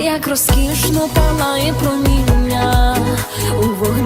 як розкішно палає проміння у вогні.